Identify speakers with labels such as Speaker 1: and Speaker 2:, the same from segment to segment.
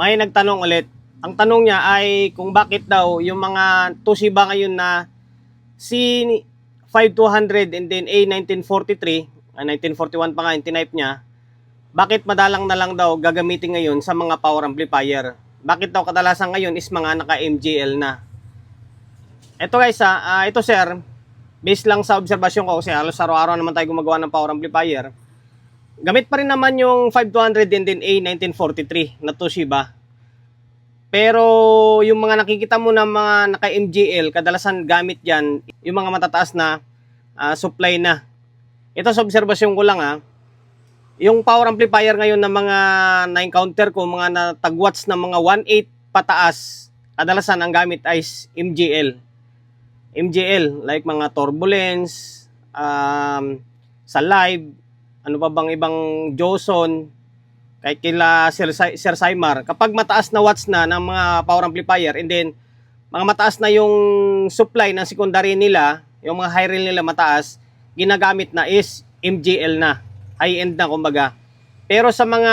Speaker 1: may nagtanong ulit. Ang tanong niya ay kung bakit daw yung mga Toshiba ngayon na C5200 and then A1943, ah, 1941 pa nga yung tinype niya, bakit madalang na lang daw gagamitin ngayon sa mga power amplifier? Bakit daw kadalasan ngayon is mga naka-MGL na? Ito guys, ah, ah, ito sir, based lang sa obserbasyon ko kasi halos araw-araw naman tayo gumagawa ng power amplifier. Gamit pa rin naman yung 5200 and then A1943 na Toshiba. Pero yung mga nakikita mo na mga naka-MGL, kadalasan gamit yan, yung mga matataas na ah, supply na. Ito sa obserbasyon ko lang ha, yung power amplifier ngayon na mga na-encounter ko, mga na tagwatts na mga 1.8 pataas, kadalasan ang gamit ay MGL. MGL, like mga turbulence, um, sa live, ano pa bang ibang Joson, kay kila Sir, Si- Sir Saimar, kapag mataas na watts na ng mga power amplifier and then mga mataas na yung supply ng secondary nila, yung mga high rail nila mataas, ginagamit na is MGL na, high end na kumbaga. Pero sa mga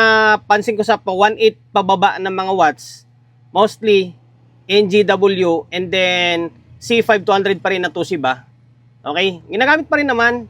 Speaker 1: pansin ko sa pa 1.8 pababa ng mga watts, mostly NGW and then C5200 pa rin na Toshiba. Okay? Ginagamit pa rin naman.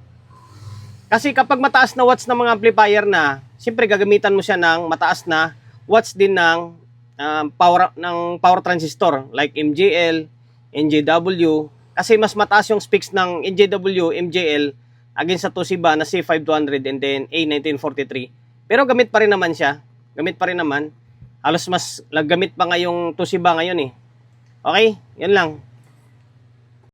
Speaker 1: Kasi kapag mataas na watts ng mga amplifier na, siyempre gagamitan mo siya ng mataas na watts din ng um, power ng power transistor like MJL, NJW kasi mas mataas yung specs ng NJW, MJL against sa Toshiba na C5200 and then A1943. Pero gamit pa rin naman siya. Gamit pa rin naman. Halos mas naggamit pa nga yung Toshiba ngayon eh. Okay? Yan lang.